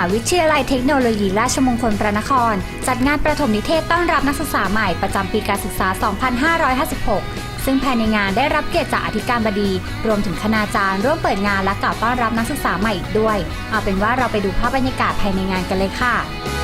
าวิทยาลัยเทคโนโลยีราชมงคลพระนคร จัดงานประถมนิเทศต้อนรับนักศึกษาใหม่ประจำปีการศึกษา 2556 ซึ่งภายในงานได้รับเกียรติจากอธิการบดี รวมถึงคณาจารย์ ร่วมเปิดงานและกล่าวต้อนรับนักศึกษาใหม่อีกด้วย เอาเป็นว่าเราไปดูภาพบรรยากาศภายในงานกันเลยค่ะ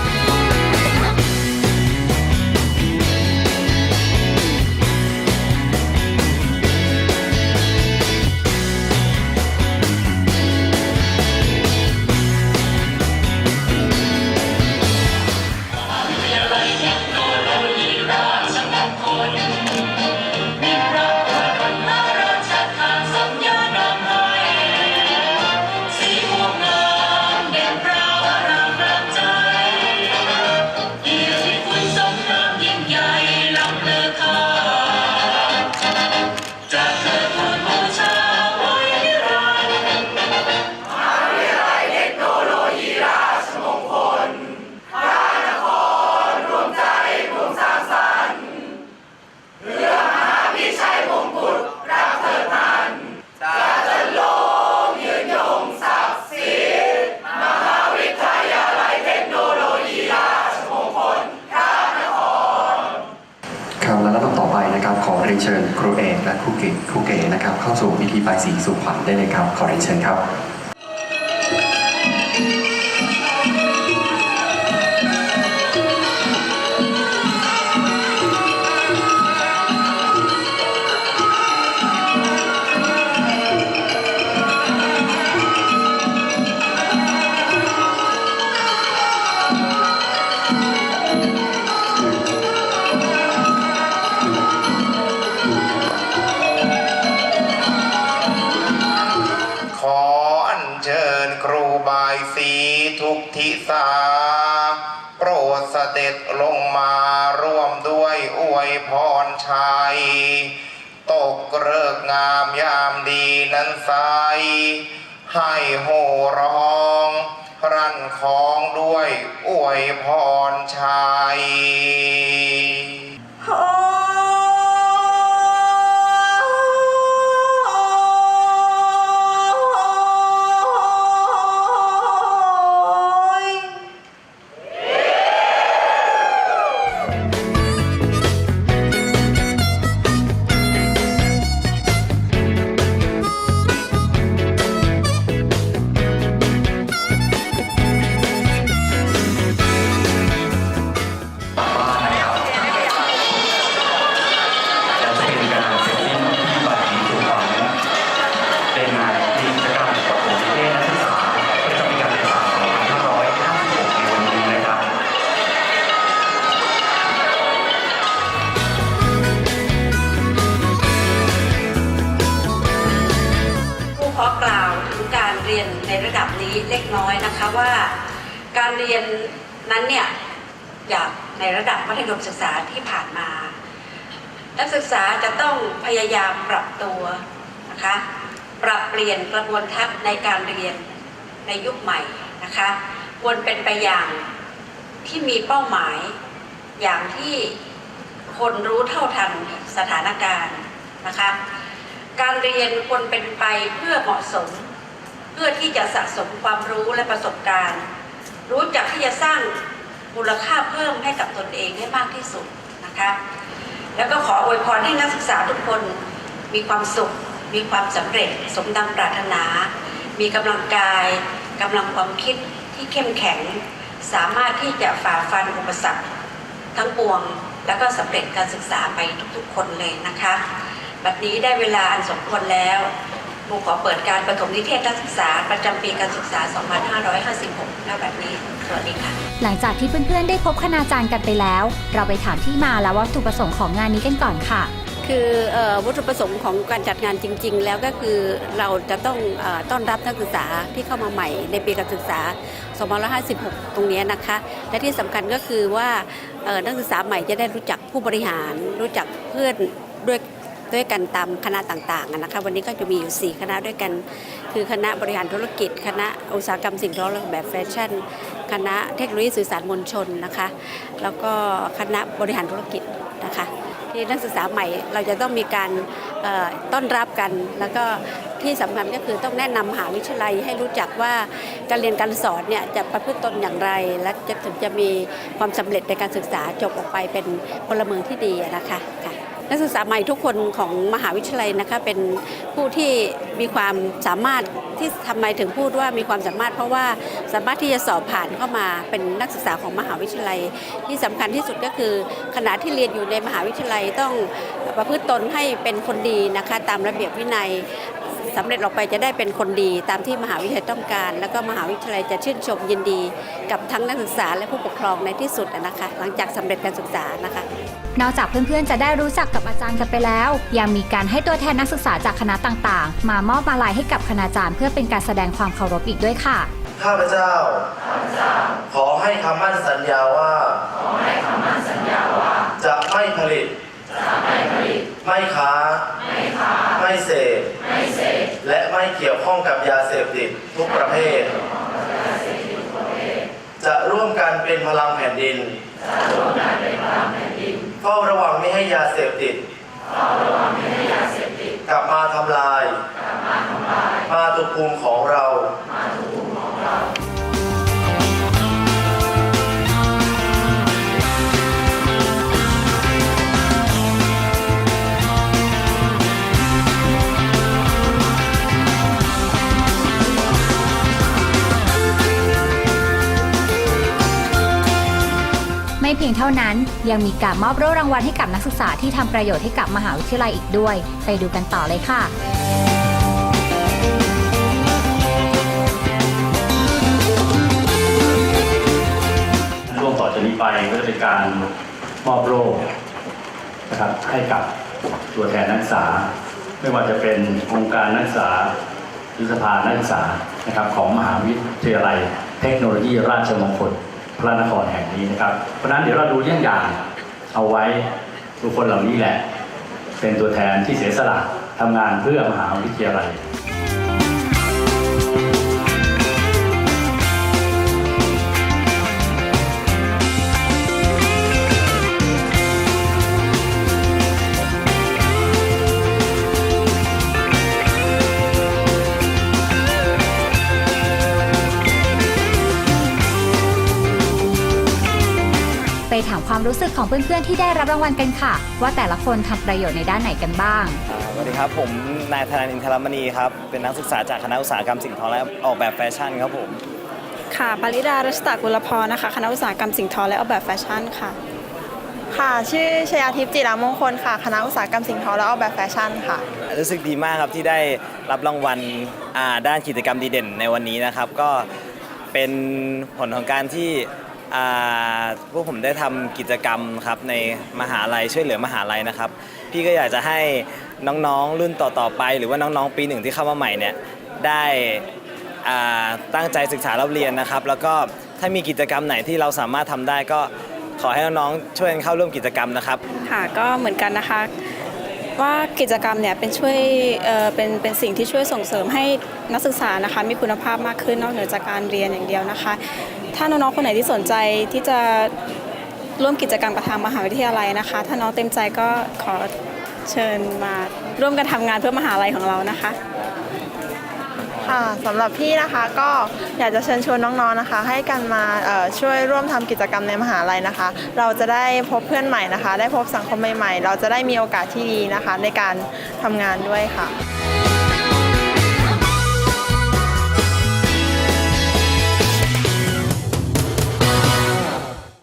เรียนเชิญครูเอกและครูเก๋ครูเก๋นะครับเข้าสู่พิธีบายสีสู่ขวัญได้เลยครับขอเรียนเชิญครับ ทุกทิศาโปรดเสด็จลงมาร่วมด้วยอวยพรชัย ตกเริกงามยามดีนั้นไซให้โหร้อง รั่นของด้วยอวยพรชัย เรียนนั้นเนี่ยจากในระดับมัธยมศึกษาที่ผ่านมา นักศึกษาจะต้องพยายามปรับตัวนะคะปรับเปลี่ยนกระบวนทัศน์ในการเรียนในยุคใหม่นะคะควรเป็นไปอย่างที่มีเป้าหมายอย่างที่คนรู้เท่าทันสถานการณ์นะคะการเรียนควรเป็นไปเพื่อเหมาะสม เพื่อที่จะสะสมความรู้และประสบการณ์ รู้จักที่จะสร้างมูลค่าเพิ่มให้กับตนเองให้มากที่สุดนะคะแล้วก็ขออวยพรให้นักศึกษาทุกคนมีความสุข มีความสำเร็จ สมดังปรารถนา มีกำลังกายกำลังความคิดที่เข้มแข็ง สามารถที่จะฝ่าฟันอุปสรรคทั้งปวง แล้วก็สำเร็จการศึกษาไปทุกๆ คนเลยนะคะ บัดนี้ได้เวลาอันสมควรแล้ว หมูขอเปิดการประถมนิเทศนักศึกษา ประจำปีการศึกษา 2556ณบัดนี้ สวัสดีค่ะ หลังจากที่เพื่อนๆ ได้พบคณาจารย์กันไปแล้ว เราไปถามที่มาและวัตถุประสงค์ของงานนี้กันก่อนค่ะ คือเอ่อวัตถุประสงค์ของการจัดงานจริง ๆ แล้วก็คือเราจะต้องเออต้อนรับนักศึกษาที่เข้ามาใหม่ในปีการศึกษา 2556 ตรงเนี้ยนะคะ และที่สำคัญก็คือว่าเอ่อนักศึกษาใหม่จะได้รู้จักผู้บริหาร รู้จักเพื่อนด้วย ด้วยกันตามคณะต่างๆนะคะวันนี้ก็จะมีอยู่ 4 คณะด้วยกัน คือคณะบริหารธุรกิจ คณะอุตสาหกรรมสิ่งทอแบบแฟชั่น คณะเทคโนโลยีสื่อสารมวลชนนะคะแล้วก็คณะบริหารธุรกิจนะคะที่นักศึกษาใหม่เราจะต้องมีการต้อนรับกัน แล้วก็ที่สำคัญก็คือต้องแนะนำมหาวิทยาลัยให้รู้จักว่าการเรียนการสอนเนี่ยจะประพฤติตนอย่างไร และจะถึงจะมีความสำเร็จในการศึกษาจบออกไปเป็นพลเมืองที่ดีนะคะค่ะ นักศึกษาใหม่ทุกคนของมหาวิทยาลัยนะคะเป็นผู้ที่มีความสามารถที่ทำไมถึงพูดว่ามีความสามารถ เพราะว่าสามารถที่จะสอบผ่านเข้ามาเป็นนักศึกษาของมหาวิทยาลัย ที่สำคัญที่สุดก็คือขณะที่เรียนอยู่ในมหาวิทยาลัยต้องประพฤติตนให้เป็นคนดีนะคะตามระเบียบวินัย สำเร็จออกไปจะได้เป็นคนดีตามที่มหาวิทยาลัยต้องการ แล้วก็มหาวิทยาลัยจะชื่นชมยินดี กับทั้งนักศึกษาและผู้ปกครองในที่สุดนะคะ หลังจากสำเร็จการศึกษานะคะ นอกจากเพื่อนๆจะได้รู้จักกับอาจารย์กันไปแล้ว ยังมีการให้ตัวแทนนักศึกษาจากคณะต่างๆ มามอบมาลัยให้กับคณาจารย์ เพื่อเป็นการแสดงความเคารพอีกด้วยค่ะข้าพเจ้า ขอให้คำมั่นสัญญาว่า จะไม่ผลิต ไม่ค้าไม่เสพ และไม่เกี่ยวข้องกับยาเสพติดทุกประเภท จะร่วมกันเป็นพลังแผ่นดินเฝ้าระวังไม่ให้ยาเสพติด กลับมาทำลายมาตุภูมิของเราไม่เพียงเท่านั้น ยังมีการมอบโล่รางวัลให้กับนักศึกษาที่ทำประโยชน์ให้กับมหาวิทยาลัยอีกด้วย ไปดูกันต่อเลยค่ะช่วงต่อจากนี้ไปก็จะเป็นการมอบโล่นะครับให้กับตัวแทนนักศึกษา ไม่ว่าจะเป็นองค์การนักศึกษาหรือสภานักศึกษานะครับของมหาวิทยาลัย เทคโนโลยีราชมงคล พระนครแห่งนี้นะครับ เพราะนั้นเดี๋ยวเราดูเรื่องอย่างเอาไว้ทุกคนเหล่านี้แหละ เป็นตัวแทนที่เสียสละทำงานเพื่อมหาวิทยาลัย รู้สึกของเพื่อนๆที่ได้รับรางวัลกันค่ะ ว่าแต่ละคนทำประโยชน์ในด้านไหนกันบ้างอ่าสวัสดีครับ ผมนายธนานินทรมณีครับ เป็นนักศึกษาจากคณะอุตสาหกรรมสิ่งทอและออกแบบแฟชั่นครับผม ค่ะปริดารัชตากุลพรนะคะ คณะอุตสาหกรรมสิ่งทอและออกแบบแฟชั่นค่ะ ค่ะ ชื่อชยาทิพย์จิรามงคลค่ะ คณะอุตสาหกรรมสิ่งทอและออกแบบแฟชั่นค่ะ รู้สึกดีมากครับที่ได้รับรางวัลอ่าด้านกิจกรรมดีเด่นในวันนี้นะครับ ก็เป็นผลของการที่อ่า พวกผมได้ทำกิจกรรมครับในมหาลัยช่วยเหลือมหาลัยนะครับ พี่ก็อยากจะให้น้องๆรุ่นต่อๆไป หรือว่าน้องๆปีหนึ่งที่เข้ามาใหม่เนี่ยได้อ่าตั้งใจศึกษาเราเรียนนะครับ แล้วก็ถ้ามีกิจกรรมไหนที่เราสามารถทำได้ก็ขอให้น้องๆช่วยกันเข้าร่วมกิจกรรมนะครับ ค่ะก็เหมือนกันนะคะ ว่ากิจกรรมเนี่ยเป็นช่วยเอ่อเป็นเป็นสิ่งที่ช่วยส่งเสริมให้นักศึกษานะคะมีคุณภาพมากขึ้นนอกเหนือจากการเรียนอย่างเดียวนะคะ ถ้าน้องๆคนไหนที่สนใจที่จะร่วมกิจกรรมกับทางมหาวิทยาลัยนะคะ ถ้าน้องเต็มใจก็ขอเชิญมาร่วมกันทำงานเพื่อมหาลัยของเรานะคะค่ะสำหรับพี่นะคะก็อยากจะเชิญชวนน้องๆนะคะ ให้กันมาช่วยร่วมทำกิจกรรมในมหาลัยนะคะ เราจะได้พบเพื่อนใหม่นะคะ ได้พบสังคมใหม่ๆ เราจะได้มีโอกาสที่ดีนะคะ ในการทำงานด้วยค่ะ